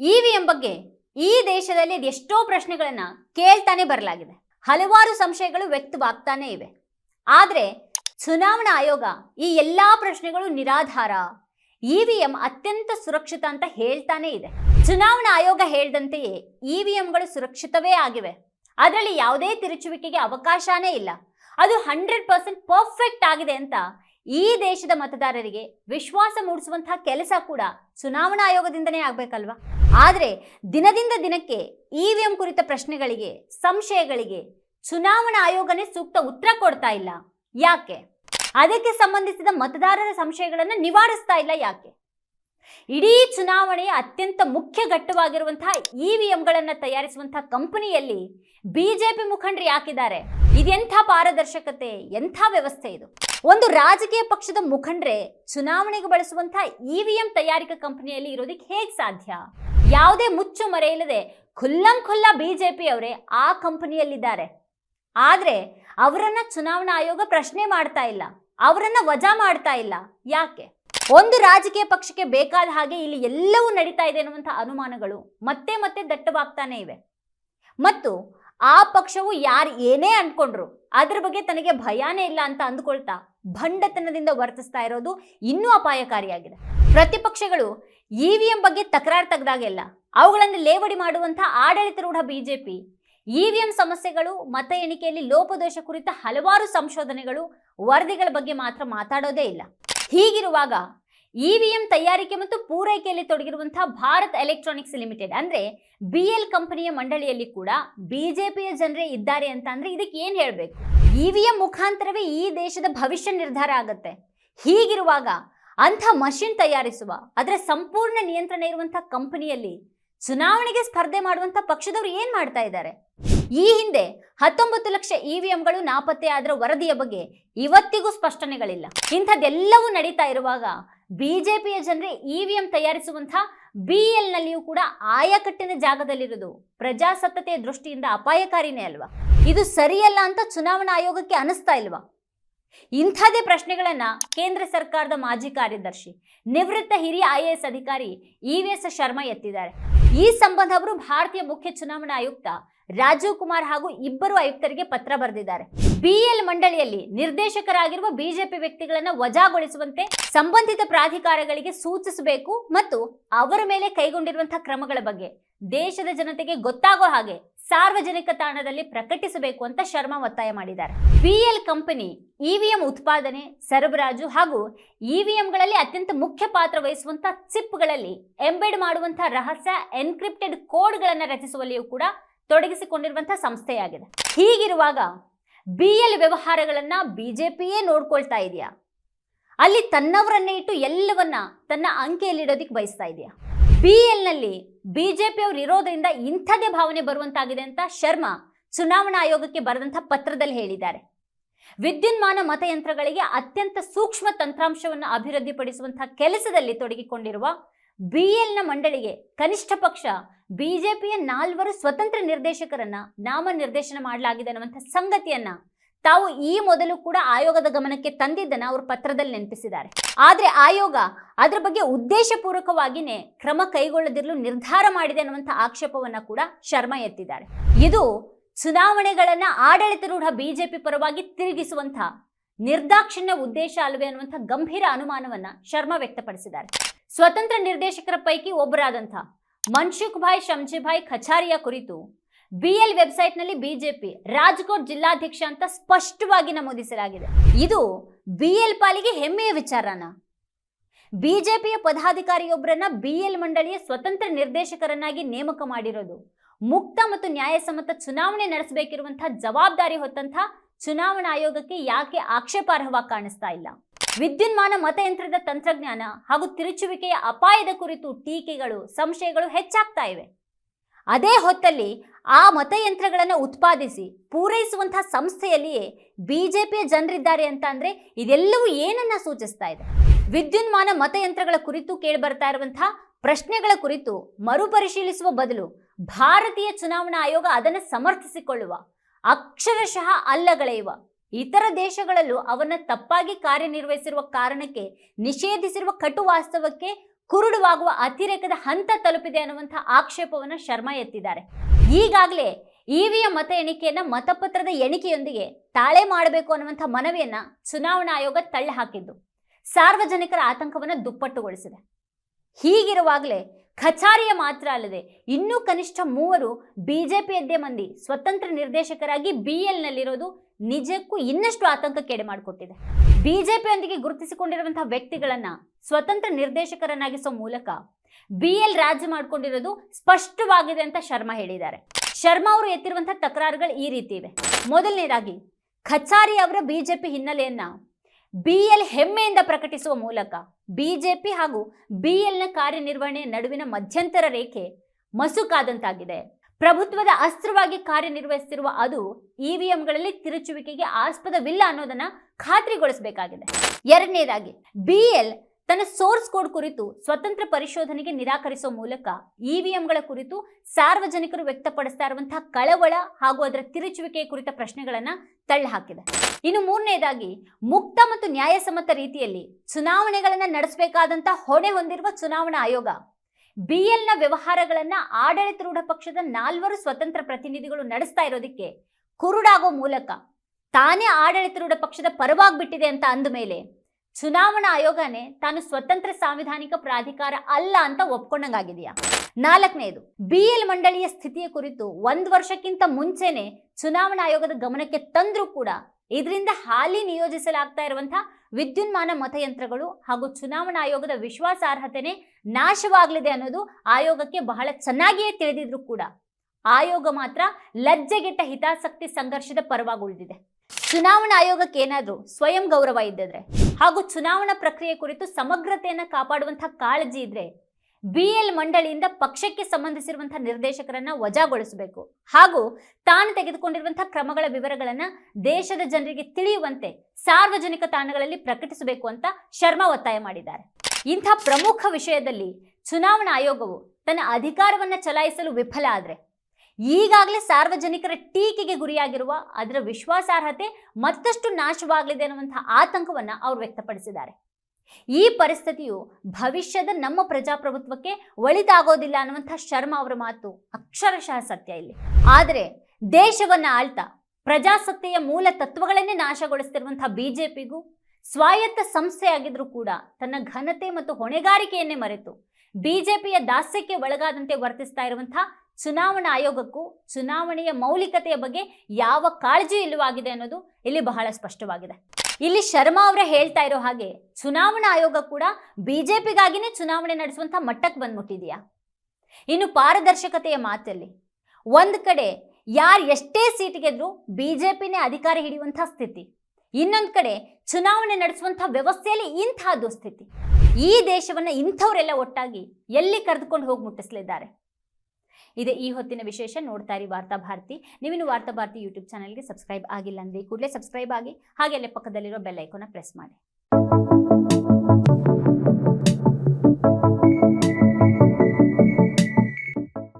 EVM ಬಗ್ಗೆ ಈ ದೇಶದಲ್ಲಿ ಎಷ್ಟೋ ಪ್ರಶ್ನೆಗಳನ್ನ ಕೇಳ್ತಾನೆ ಬರಲಾಗಿದೆ. ಹಲವಾರು ಸಂಶಯಗಳು ವ್ಯಕ್ತವಾಗ್ತಾನೆ ಇವೆ. ಆದರೆ ಚುನಾವಣಾ ಆಯೋಗ ಈ ಎಲ್ಲಾ ಪ್ರಶ್ನೆಗಳು ನಿರಾಧಾರ, ಇವಿಎಂ ಅತ್ಯಂತ ಸುರಕ್ಷಿತ ಅಂತ ಹೇಳ್ತಾನೆ ಇದೆ. ಚುನಾವಣಾ ಆಯೋಗ ಹೇಳ್ದಂತೆಯೇ ಇವಿಎಂಗಳು ಸುರಕ್ಷಿತವೇ ಆಗಿವೆ. ಅದರಲ್ಲಿ ಯಾವುದೇ ತಿರುಚುವಿಕೆಗೆ ಅವಕಾಶನೇ ಇಲ್ಲ. ಅದು ಹಂಡ್ರೆಡ್ ಪರ್ಸೆಂಟ್ ಪರ್ಫೆಕ್ಟ್ ಆಗಿದೆ ಅಂತ ಈ ದೇಶದ ಮತದಾರರಿಗೆ ವಿಶ್ವಾಸ ಮೂಡಿಸುವಂತಹ ಕೆಲಸ ಕೂಡ ಚುನಾವಣಾ ಆಯೋಗದಿಂದನೇ ಆಗಬೇಕಲ್ವಾ? ಆದರೆ ದಿನದಿಂದ ದಿನಕ್ಕೆ ಇವಿಎಂ ಕುರಿತ ಪ್ರಶ್ನೆಗಳಿಗೆ, ಸಂಶಯಗಳಿಗೆ ಚುನಾವಣಾ ಆಯೋಗನೇ ಸೂಕ್ತ ಉತ್ತರ ಕೊಡ್ತಾ ಇಲ್ಲ. ಯಾಕೆ? ಅದಕ್ಕೆ ಸಂಬಂಧಿಸಿದ ಮತದಾರರ ಸಂಶಯಗಳನ್ನು ನಿವಾರಿಸ್ತಾ ಇಲ್ಲ ಯಾಕೆ? ಇಡೀ ಚುನಾವಣೆಯ ಅತ್ಯಂತ ಮುಖ್ಯ ಘಟ್ಟವಾಗಿರುವಂತಹ ಇವಿಎಂಗಳನ್ನು ತಯಾರಿಸುವಂತಹ ಕಂಪನಿಯಲ್ಲಿ ಬಿಜೆಪಿ ಮುಖಂಡರು ಯಾಕಿದ್ದಾರೆ? ಇದೆಂಥ ಪಾರದರ್ಶಕತೆ, ಎಂಥ ವ್ಯವಸ್ಥೆ ಇದು? ಒಂದು ರಾಜಕೀಯ ಪಕ್ಷದ ಮುಖಂಡ್ರೆ ಚುನಾವಣೆಗೆ ಬಳಸುವಂತಹ ಇವಿಎಂ ತಯಾರಿಕಾ ಕಂಪನಿಯಲ್ಲಿ ಇರೋದಕ್ಕೆ ಹೇಗೆ ಸಾಧ್ಯ? ಯಾವುದೇ ಮುಚ್ಚು ಮರೆಯಿಲ್ಲದೆ ಖುಲ್ಲಂ ಖುಲ್ಲ ಬಿಜೆಪಿ ಅವರೇ ಆ ಕಂಪನಿಯಲ್ಲಿದ್ದಾರೆ. ಆದ್ರೆ ಅವರನ್ನ ಚುನಾವಣಾ ಆಯೋಗ ಪ್ರಶ್ನೆ ಮಾಡ್ತಾ ಇಲ್ಲ. ಅವರನ್ನ ವಜಾ ಮಾಡ್ತಾ ಇಲ್ಲ. ಯಾಕೆ? ಒಂದು ರಾಜಕೀಯ ಪಕ್ಷಕ್ಕೆ ಬೇಕಾದ ಹಾಗೆ ಇಲ್ಲಿ ಎಲ್ಲವೂ ನಡೀತಾ ಇದೆ ಅನ್ನುವಂಥ ಅನುಮಾನಗಳು ಮತ್ತೆ ಮತ್ತೆ ದಟ್ಟವಾಗ್ತಾನೆ ಇವೆ. ಮತ್ತು ಆ ಪಕ್ಷವು ಯಾರು ಏನೇ ಅಂದ್ಕೊಂಡ್ರು, ಅದ್ರ ಬಗ್ಗೆ ತನಗೆ ಭಯಾನೇ ಇಲ್ಲ ಅಂತ ಅಂದ್ಕೊಳ್ತಾ ಭಂಡತನದಿಂದ ವರ್ತಿಸ್ತಾ ಇರೋದು ಇನ್ನೂ ಅಪಾಯಕಾರಿಯಾಗಿದೆ. ಪ್ರತಿಪಕ್ಷಗಳು ಇವಿಎಂ ಬಗ್ಗೆ ತಕರಾರು ತೆಗೆದಾಗೆಲ್ಲ ಅವುಗಳನ್ನು ಲೇವಡಿ ಮಾಡುವಂತಹ ಇ ಬಿಜೆಪಿ ಇವಿಎಂ ಸಮಸ್ಯೆಗಳು, ಮತ ಎಣಿಕೆಯಲ್ಲಿ ಲೋಪದೋಷ ಕುರಿತ ಹಲವಾರು ಸಂಶೋಧನೆಗಳು, ವರದಿಗಳ ಬಗ್ಗೆ ಮಾತ್ರ ಮಾತಾಡೋದೇ ಇಲ್ಲ. ಹೀಗಿರುವಾಗ ಇವಿಎಂ ತಯಾರಿಕೆ ಮತ್ತು ಪೂರೈಕೆಯಲ್ಲಿ ತೊಡಗಿರುವಂತಹ ಭಾರತ್ ಎಲೆಕ್ಟ್ರಾನಿಕ್ಸ್ ಲಿಮಿಟೆಡ್ ಅಂದ್ರೆ ಬಿ ಎಲ್ ಕಂಪನಿಯ ಮಂಡಳಿಯಲ್ಲಿ ಕೂಡ ಬಿಜೆಪಿಯ ಜನರೇ ಇದ್ದಾರೆ ಅಂತ ಅಂದ್ರೆ ಇದಕ್ಕೆ ಏನ್ ಹೇಳ್ಬೇಕು? ಇವಿಎಂ ಮುಖಾಂತರವೇ ಈ ದೇಶದ ಭವಿಷ್ಯ ನಿರ್ಧಾರ ಆಗತ್ತೆ. ಹೀಗಿರುವಾಗ ಅಂಥ ಮಷಿನ್ ತಯಾರಿಸುವ, ಅದರ ಸಂಪೂರ್ಣ ನಿಯಂತ್ರಣ ಇರುವಂತಹ ಕಂಪನಿಯಲ್ಲಿ ಚುನಾವಣೆಗೆ ಸ್ಪರ್ಧೆ ಮಾಡುವಂತ ಪಕ್ಷದವರು ಏನ್ ಮಾಡ್ತಾ ಇದ್ದಾರೆ? ಈ ಹಿಂದೆ ಹತ್ತೊಂಬತ್ತು ಲಕ್ಷ ಇವಿಎಂಗಳು ನಾಪತ್ತೆ ಆದ್ರ ವರದಿಯ ಬಗ್ಗೆ ಇವತ್ತಿಗೂ ಸ್ಪಷ್ಟನೆಗಳಿಲ್ಲ. ಇಂಥದ್ದೆಲ್ಲವೂ ನಡೀತಾ ಇರುವಾಗ ಬಿಜೆಪಿಯ ಜನರೇ ಇವಿಎಂ ತಯಾರಿಸುವಂತಹ ಬಿ ಎಲ್ ನಲ್ಲಿಯೂ ಕೂಡ ಆಯಕಟ್ಟಿನ ಜಾಗದಲ್ಲಿರುವುದು ಪ್ರಜಾಸತ್ತತೆಯ ದೃಷ್ಟಿಯಿಂದ ಅಪಾಯಕಾರಿನೇ ಅಲ್ವಾ? ಇದು ಸರಿಯಲ್ಲ ಅಂತ ಚುನಾವಣಾ ಆಯೋಗಕ್ಕೆ ಅನಿಸ್ತಾ ಇಲ್ವಾ? ಇಂಥದೇ ಪ್ರಶ್ನೆಗಳನ್ನ ಕೇಂದ್ರ ಸರ್ಕಾರದ ಮಾಜಿ ಕಾರ್ಯದರ್ಶಿ, ನಿವೃತ್ತ ಹಿರಿಯ ಐ ಎ ಎಸ್ ಅಧಿಕಾರಿ ಇ ವಿ ಎಸ್ ಶರ್ಮಾ ಎತ್ತಿದ್ದಾರೆ. ಈ ಸಂಬಂಧ ಅವರು ಭಾರತೀಯ ಮುಖ್ಯ ಚುನಾವಣಾ ಆಯುಕ್ತ ರಾಜೀವ್ ಕುಮಾರ್ ಹಾಗೂ ಇಬ್ಬರು ಆಯುಕ್ತರಿಗೆ ಪತ್ರ ಬರೆದಿದ್ದಾರೆ. ಬಿಎಲ್ ಮಂಡಳಿಯಲ್ಲಿ ನಿರ್ದೇಶಕರಾಗಿರುವ ಬಿಜೆಪಿ ವ್ಯಕ್ತಿಗಳನ್ನು ವಜಾಗೊಳಿಸುವಂತೆ ಸಂಬಂಧಿತ ಪ್ರಾಧಿಕಾರಗಳಿಗೆ ಸೂಚಿಸಬೇಕು ಮತ್ತು ಅವರ ಮೇಲೆ ಕೈಗೊಂಡಿರುವಂತಹ ಕ್ರಮಗಳ ಬಗ್ಗೆ ದೇಶದ ಜನತೆಗೆ ಗೊತ್ತಾಗೋ ಹಾಗೆ ಸಾರ್ವಜನಿಕ ತಾಣದಲ್ಲಿ ಪ್ರಕಟಿಸಬೇಕು ಅಂತ ಶರ್ಮಾ ಒತ್ತಾಯ ಮಾಡಿದ್ದಾರೆ. ಬಿಎಲ್ ಕಂಪನಿ ಇವಿಎಂ ಉತ್ಪಾದನೆ, ಸರಬರಾಜು ಹಾಗೂ ಇವಿಎಂಗಳಲ್ಲಿ ಅತ್ಯಂತ ಮುಖ್ಯ ಪಾತ್ರ ವಹಿಸುವಂತಹ ಚಿಪ್ಗಳಲ್ಲಿ ಎಂಬೆಡ್ ಮಾಡುವಂತಹ ರಹಸ್ಯ, ಎನ್ಕ್ರಿಪ್ಟೆಡ್ ಕೋಡ್ಗಳನ್ನು ರಚಿಸುವಲ್ಲಿಯೂ ಕೂಡ ತೊಡಗಿಸಿಕೊಂಡಿರುವಂತಹ ಸಂಸ್ಥೆಯಾಗಿದೆ. ಹೀಗಿರುವಾಗ ಬಿಎಲ್ ವ್ಯವಹಾರಗಳನ್ನ ಬಿಜೆಪಿಯೇ ನೋಡ್ಕೊಳ್ತಾ ಇದೆಯಾ? ಅಲ್ಲಿ ತನ್ನವರನ್ನೇ ಇಟ್ಟು ಎಲ್ಲವನ್ನ ತನ್ನ ಅಂಕೆಯಲ್ಲಿಡೋದಿಕ್ ಬಯಸ್ತಾ ಇದೆಯಾ? ಬಿಎಲ್ನಲ್ಲಿ ಬಿಜೆಪಿ ಅವರು ಇರೋದ್ರಿಂದ ಇಂಥದೇ ಭಾವನೆ ಬರುವಂತಾಗಿದೆ ಅಂತ ಶರ್ಮಾ ಚುನಾವಣಾ ಆಯೋಗಕ್ಕೆ ಬರೆದಂತಹ ಪತ್ರದಲ್ಲಿ ಹೇಳಿದ್ದಾರೆ. ವಿದ್ಯುನ್ಮಾನ ಮತಯಂತ್ರಗಳಿಗೆ ಅತ್ಯಂತ ಸೂಕ್ಷ್ಮ ತಂತ್ರಾಂಶವನ್ನು ಅಭಿವೃದ್ಧಿಪಡಿಸುವಂತಹ ಕೆಲಸದಲ್ಲಿ ತೊಡಗಿಕೊಂಡಿರುವ ಬಿಎಲ್ನ ಮಂಡಳಿಗೆ ಕನಿಷ್ಠ ಪಕ್ಷ, ಬಿಜೆಪಿಯ ನಾಲ್ವರು ಸ್ವತಂತ್ರ ನಿರ್ದೇಶಕರನ್ನ ನಾಮ ನಿರ್ದೇಶನ ಮಾಡಲಾಗಿದೆ ಅನ್ನುವಂಥ ಸಂಗತಿಯನ್ನ ತಾವು ಈ ಮೊದಲು ಕೂಡ ಆಯೋಗದ ಗಮನಕ್ಕೆ ತಂದಿದ್ದನ್ನ ಅವರು ಪತ್ರದಲ್ಲಿ ನೆನಪಿಸಿದ್ದಾರೆ. ಆದ್ರೆ ಆಯೋಗ ಅದರ ಬಗ್ಗೆ ಉದ್ದೇಶಪೂರ್ವಕವಾಗಿನೇ ಕ್ರಮ ಕೈಗೊಳ್ಳದಿರಲು ನಿರ್ಧಾರ ಮಾಡಿದೆ ಅನ್ನುವಂಥ ಆಕ್ಷೇಪವನ್ನ ಕೂಡ ಶರ್ಮಾ ಎತ್ತಿದ್ದಾರೆ. ಇದು ಚುನಾವಣೆಗಳನ್ನ ಆಡಳಿತರೂಢ ಬಿಜೆಪಿ ಪರವಾಗಿ ತಿರುಗಿಸುವಂಥ ನಿರ್ದಾಕ್ಷಿಣ್ಯ ಉದ್ದೇಶ ಅಲ್ಲವೇ ಅನ್ನುವಂಥ ಗಂಭೀರ ಅನುಮಾನವನ್ನ ಶರ್ಮಾ ವ್ಯಕ್ತಪಡಿಸಿದ್ದಾರೆ. ಸ್ವತಂತ್ರ ನಿರ್ದೇಶಕರ ಪೈಕಿ ಒಬ್ಬರಾದಂಥ ಮನ್ಸುಖ್ ಭಾಯ್ ಶಂಜಿಭಾಯ್ ಖಚಾರಿಯ ಕುರಿತು ಬಿಎಲ್ ವೆಬ್ಸೈಟ್ನಲ್ಲಿ ಬಿಜೆಪಿ ರಾಜ್ಕೋಟ್ ಜಿಲ್ಲಾಧ್ಯಕ್ಷ ಅಂತ ಸ್ಪಷ್ಟವಾಗಿ ನಮೂದಿಸಲಾಗಿದೆ. ಇದು ಬಿಎಲ್ ಪಾಲಿಗೆ ಹೆಮ್ಮೆಯ ವಿಚಾರನ. ಬಿಜೆಪಿಯ ಪದಾಧಿಕಾರಿಯೊಬ್ಬರನ್ನ ಬಿಎಲ್ ಮಂಡಳಿಯ ಸ್ವತಂತ್ರ ನಿರ್ದೇಶಕರನ್ನಾಗಿ ನೇಮಕ ಮಾಡಿರೋದು, ಮುಕ್ತ ಮತ್ತು ನ್ಯಾಯಸಮ್ಮತ ಚುನಾವಣೆ ನಡೆಸಬೇಕಿರುವಂತಹ ಜವಾಬ್ದಾರಿ ಹೊತ್ತಂತಹ ಚುನಾವಣಾ ಆಯೋಗಕ್ಕೆ ಯಾಕೆ ಆಕ್ಷೇಪಾರ್ಹವಾಗಿ ಕಾಣಿಸ್ತಾ ಇಲ್ಲ? ವಿದ್ಯುನ್ಮಾನ ಮತಯಂತ್ರದ ತಂತ್ರಜ್ಞಾನ ಹಾಗೂ ತಿರುಚುವಿಕೆಯ ಅಪಾಯದ ಕುರಿತು ಟೀಕೆಗಳು, ಸಂಶಯಗಳು ಹೆಚ್ಚಾಗ್ತಾ ಇವೆ. ಅದೇ ಹೊತ್ತಲ್ಲಿ ಆ ಮತಯಂತ್ರಗಳನ್ನು ಉತ್ಪಾದಿಸಿ ಪೂರೈಸುವಂತಹ ಸಂಸ್ಥೆಯಲ್ಲಿಯೇ ಬಿಜೆಪಿಯ ಜನರಿದ್ದಾರೆ ಅಂತ ಅಂದರೆ ಇದೆಲ್ಲವೂ ಏನನ್ನ ಸೂಚಿಸ್ತಾ ಇದೆ? ವಿದ್ಯುನ್ಮಾನ ಮತಯಂತ್ರಗಳ ಕುರಿತು ಕೇಳಿಬರ್ತಾ ಇರುವಂತಹ ಪ್ರಶ್ನೆಗಳ ಕುರಿತು ಮರುಪರಿಶೀಲಿಸುವ ಬದಲು ಭಾರತೀಯ ಚುನಾವಣಾ ಆಯೋಗ ಅದನ್ನು ಸಮರ್ಥಿಸಿಕೊಳ್ಳುವ, ಅಕ್ಷರಶಃ ಅಲ್ಲಗಳೆಯುವ ಇತರ ದೇಶಗಳಲ್ಲೂ ಅವನ ತಪ್ಪಾಗಿ ಕಾರ್ಯನಿರ್ವಹಿಸಿರುವ ಕಾರಣಕ್ಕೆ, ನಿಷೇಧಿಸಿರುವ ಕಟು ವಾಸ್ತವಕ್ಕೆ ಕುರುಡುವಾಗುವ ಅತಿರೇಕದ ಹಂತ ತಲುಪಿದೆ ಅನ್ನುವಂಥ ಆಕ್ಷೇಪವನ್ನು ಶರ್ಮಾ ಎತ್ತಿದ್ದಾರೆ. ಈಗಾಗಲೇ ಇವಿಎಂ ಮತ ಎಣಿಕೆಯನ್ನು ಮತಪತ್ರದ ಎಣಿಕೆಯೊಂದಿಗೆ ತಾಳೆ ಮಾಡಬೇಕು ಅನ್ನುವಂಥ ಮನವಿಯನ್ನ ಚುನಾವಣಾ ಆಯೋಗ ತಳ್ಳಿ ಹಾಕಿದ್ದು. ಸಾರ್ವಜನಿಕರ ಆತಂಕವನ್ನು ದುಪ್ಪಟ್ಟುಗೊಳಿಸಿದೆ. ಹೀಗಿರುವಾಗಲೇ ಖಚಾರಿಯ ಮಾತ್ರ ಅಲ್ಲದೆ ಇನ್ನೂ ಕನಿಷ್ಠ ಮೂವರು ಬಿಜೆಪಿಯದ್ದೇ ಮಂದಿ ಸ್ವತಂತ್ರ ನಿರ್ದೇಶಕರಾಗಿ ಬಿ ಬಿಎಲ್ನಲ್ಲಿರೋದು ನಿಜಕ್ಕೂ ಇನ್ನಷ್ಟು ಆತಂಕಕ್ಕೆ ಮಾಡಿಕೊಟ್ಟಿದೆ. ಬಿಜೆಪಿಯೊಂದಿಗೆ ಗುರುತಿಸಿಕೊಂಡಿರುವಂತಹ ವ್ಯಕ್ತಿಗಳನ್ನ ಸ್ವತಂತ್ರ ನಿರ್ದೇಶಕರನ್ನಾಗಿಸೋ ಮೂಲಕ ಬಿ ಎಲ್ ರಾಜ್ಯ ಮಾಡಿಕೊಂಡಿರೋದು ಸ್ಪಷ್ಟವಾಗಿದೆ ಅಂತ ಶರ್ಮಾ ಹೇಳಿದ್ದಾರೆ. ಶರ್ಮಾ ಅವರು ಎತ್ತಿರುವಂತಹ ತಕರಾರುಗಳು ಈ ರೀತಿ ಇವೆ. ಮೊದಲನೇದಾಗಿ ಖಚಾರಿ ಅವರ ಬಿಜೆಪಿ ಹಿನ್ನೆಲೆಯನ್ನ ಬಿಎಲ್ ಹೆಮ್ಮೆಯಿಂದ ಪ್ರಕಟಿಸುವ ಮೂಲಕ ಬಿಜೆಪಿ ಹಾಗೂ ಬಿಎಲ್ನ ಕಾರ್ಯನಿರ್ವಹಣೆ ನಡುವಿನ ಮಧ್ಯಂತರ ರೇಖೆ ಮಸುಕಾದಂತಾಗಿದೆ. ಪ್ರಭುತ್ವದ ಅಸ್ತ್ರವಾಗಿ ಕಾರ್ಯನಿರ್ವಹಿಸುತ್ತಿರುವ ಅದು ಇವಿಎಂಗಳಲ್ಲಿ ತಿರುಚುವಿಕೆಗೆ ಆಸ್ಪದವಿಲ್ಲ ಅನ್ನೋದನ್ನ ಖಾತ್ರಿಗೊಳಿಸಬೇಕಾಗಿದೆ. ಎರಡನೇದಾಗಿ, ಬಿಎಲ್ ತನ್ನ ಸೋರ್ಸ್ ಕೋಡ್ ಕುರಿತು ಸ್ವತಂತ್ರ ಪರಿಶೋಧನೆಗೆ ನಿರಾಕರಿಸುವ ಮೂಲಕ ಇವಿಎಂಗಳ ಕುರಿತು ಸಾರ್ವಜನಿಕರು ವ್ಯಕ್ತಪಡಿಸ್ತಾ ಇರುವಂತಹ ಕಳವಳ ಹಾಗೂ ಅದರ ತಿರುಚುವಿಕೆ ಕುರಿತ ಪ್ರಶ್ನೆಗಳನ್ನ ತಳ್ಳಹಾಕಿದೆ. ಇನ್ನು ಮೂರನೇದಾಗಿ, ಮುಕ್ತ ಮತ್ತು ನ್ಯಾಯಸಮ್ಮತ ರೀತಿಯಲ್ಲಿ ಚುನಾವಣೆಗಳನ್ನ ನಡೆಸಬೇಕಾದಂತ ಹೊಣೆ ಹೊಂದಿರುವ ಚುನಾವಣಾ ಆಯೋಗ ಬಿಎಲ್ನ ವ್ಯವಹಾರಗಳನ್ನ ಆಡಳಿತರೂಢ ಪಕ್ಷದ ನಾಲ್ವರು ಸ್ವತಂತ್ರ ಪ್ರತಿನಿಧಿಗಳು ನಡೆಸ್ತಾ ಇರೋದಕ್ಕೆ ಕುರುಡಾಗೋ ಮೂಲಕ ತಾನೇ ಆಡಳಿತಾರೂಢ ಪಕ್ಷದ ಪರವಾಗಿ ಬಿಟ್ಟಿದೆ ಅಂತ ಅಂದ ಮೇಲೆ ಚುನಾವಣಾ ಆಯೋಗನೇ ತಾನು ಸ್ವತಂತ್ರ ಸಾಂವಿಧಾನಿಕ ಪ್ರಾಧಿಕಾರ ಅಲ್ಲ ಅಂತ ಒಪ್ಕೊಂಡಂಗಾಗಿದೆಯಾ? ನಾಲ್ಕನೇದು ಬಿಎಲ್ ಮಂಡಳಿಯ ಸ್ಥಿತಿಯ ಕುರಿತು ಒಂದು ವರ್ಷಕ್ಕಿಂತ ಮುಂಚೆನೆ ಚುನಾವಣಾ ಆಯೋಗದ ಗಮನಕ್ಕೆ ತಂದ್ರೂ ಕೂಡ ಇದರಿಂದ ಹಾಲಿ ನಿಯೋಜಿಸಲಾಗ್ತಾ ಇರುವಂತಹ ವಿದ್ಯುನ್ಮಾನ ಮತಯಂತ್ರಗಳು ಹಾಗೂ ಚುನಾವಣಾ ಆಯೋಗದ ವಿಶ್ವಾಸಾರ್ಹತೆನೇ ನಾಶವಾಗಲಿದೆ ಅನ್ನೋದು ಆಯೋಗಕ್ಕೆ ಬಹಳ ಚೆನ್ನಾಗಿಯೇ ತಿಳಿದಿದ್ರು ಕೂಡ ಆಯೋಗ ಮಾತ್ರ ಲಜ್ಜೆಗೆಟ್ಟ ಹಿತಾಸಕ್ತಿ ಸಂಘರ್ಷದ ಪರವಾಗಿ ಉಳಿದಿದೆ. ಚುನಾವಣಾ ಆಯೋಗಕ್ಕೆ ಏನಾದರೂ ಸ್ವಯಂ ಗೌರವ ಇದ್ದಿದ್ರೆ ಹಾಗೂ ಚುನಾವಣಾ ಪ್ರಕ್ರಿಯೆ ಕುರಿತು ಸಮಗ್ರತೆಯನ್ನು ಕಾಪಾಡುವಂತಹ ಕಾಳಜಿ ಇದ್ರೆ ಬಿಎಲ್ ಮಂಡಳಿಯಿಂದ ಪಕ್ಷಕ್ಕೆ ಸಂಬಂಧಿಸಿರುವಂತಹ ನಿರ್ದೇಶಕರನ್ನ ವಜಾಗೊಳಿಸಬೇಕು. ಹಾಗೂ ತಾನು ತೆಗೆದುಕೊಂಡಿರುವಂತಹ ಕ್ರಮಗಳ ವಿವರಗಳನ್ನ ದೇಶದ ಜನರಿಗೆ ತಿಳಿಯುವಂತೆ ಸಾರ್ವಜನಿಕ ತಾಣಗಳಲ್ಲಿ ಪ್ರಕಟಿಸಬೇಕು ಅಂತ ಶರ್ಮಾ ಒತ್ತಾಯ ಮಾಡಿದ್ದಾರೆ. ಇಂಥ ಪ್ರಮುಖ ವಿಷಯದಲ್ಲಿ ಚುನಾವಣಾ ಆಯೋಗವು ತನ್ನ ಅಧಿಕಾರವನ್ನ ಚಲಾಯಿಸಲು ವಿಫಲ ಆದ್ರೆ ಈಗಾಗಲೇ ಸಾರ್ವಜನಿಕರ ಟೀಕೆಗೆ ಗುರಿಯಾಗಿರುವ ಅದರ ವಿಶ್ವಾಸಾರ್ಹತೆ ಮತ್ತಷ್ಟು ನಾಶವಾಗಲಿದೆ ಅನ್ನುವಂತಹ ಆತಂಕವನ್ನ ಅವರು ವ್ಯಕ್ತಪಡಿಸಿದ್ದಾರೆ. ಈ ಪರಿಸ್ಥಿತಿಯು ಭವಿಷ್ಯದ ನಮ್ಮ ಪ್ರಜಾಪ್ರಭುತ್ವಕ್ಕೆ ಒಳಿತಾಗೋದಿಲ್ಲ ಅನ್ನುವಂಥ ಶರ್ಮಾ ಅವರ ಮಾತು ಅಕ್ಷರಶಃ ಸತ್ಯ ಇಲ್ಲಿ. ಆದರೆ ದೇಶವನ್ನ ಆಳ್ತಾ ಪ್ರಜಾಸತ್ತೆಯ ಮೂಲ ತತ್ವಗಳನ್ನೇ ನಾಶಗೊಳಿಸ್ತಿರುವಂತಹ ಬಿಜೆಪಿಗೂ ಸ್ವಾಯತ್ತ ಸಂಸ್ಥೆಯಾಗಿದ್ರೂ ಕೂಡ ತನ್ನ ಘನತೆ ಮತ್ತು ಹೊಣೆಗಾರಿಕೆಯನ್ನೇ ಮರೆತು ಬಿಜೆಪಿಯ ದಾಸ್ಯಕ್ಕೆ ಒಳಗಾದಂತೆ ವರ್ತಿಸ್ತಾ ಇರುವಂತಹ ಚುನಾವಣಾ ಆಯೋಗಕ್ಕೂ ಚುನಾವಣೆಯ ಮೌಲಿಕತೆಯ ಬಗ್ಗೆ ಯಾವ ಕಾಳಜಿ ಇಲ್ಲವಾಗಿದೆ ಅನ್ನೋದು ಇಲ್ಲಿ ಬಹಳ ಸ್ಪಷ್ಟವಾಗಿದೆ. ಇಲ್ಲಿ ಶರ್ಮಾ ಅವರೇ ಹೇಳ್ತಾ ಇರೋ ಹಾಗೆ ಚುನಾವಣಾ ಆಯೋಗ ಕೂಡ ಬಿಜೆಪಿಗಾಗಿನೇ ಚುನಾವಣೆ ನಡೆಸುವಂತ ಮಟ್ಟಕ್ಕೆ ಬಂದ್ಬಿಟ್ಟಿದೆಯಾ? ಇನ್ನು ಪಾರದರ್ಶಕತೆಯ ಮಾತಲ್ಲಿ ಒಂದ್ ಕಡೆ ಯಾರು ಎಷ್ಟೇ ಸೀಟ್ ಗೆದ್ರು ಬಿಜೆಪಿನೇ ಅಧಿಕಾರ ಹಿಡಿಯುವಂತಹ ಸ್ಥಿತಿ, ಇನ್ನೊಂದ್ ಕಡೆ ಚುನಾವಣೆ ನಡೆಸುವಂತಹ ವ್ಯವಸ್ಥೆಯಲ್ಲಿ ಇಂತಹ ದುಸ್ಥಿತಿ ಈ ದೇಶವನ್ನು ಇಂಥವರೆಲ್ಲ ಒಟ್ಟಾಗಿ ಎಲ್ಲಿ ಕರೆದುಕೊಂಡು ಹೋಗಿ ಮುಟ್ಟಿಸಲಿದ್ದಾರೆ? ಇದೆ ಈ ಹೊತ್ತಿನ ವಿಶೇಷ, ನೋಡ್ತಾ ಇರಿ ವಾರ್ತಾ ಭಾರತಿ. ನೀವಿನ್ನು ವಾರ್ತಾ ಭಾರತಿ ಯೂಟ್ಯೂಬ್ ಚಾನಲ್ಗೆ ಸಬ್ಸ್ಕ್ರೈಬ್ ಆಗಿಲ್ಲ ಅಂದ್ರೆ ಕೂಡಲೇ ಸಬ್ಸ್ಕ್ರೈಬ್ ಆಗಿ ಹಾಗೆ ಅಲ್ಲೇ ಪಕ್ಕದಲ್ಲಿರೋ ಬೆಲ್ ಐಕೋನ ಪ್ರೆಸ್ ಮಾಡಿ.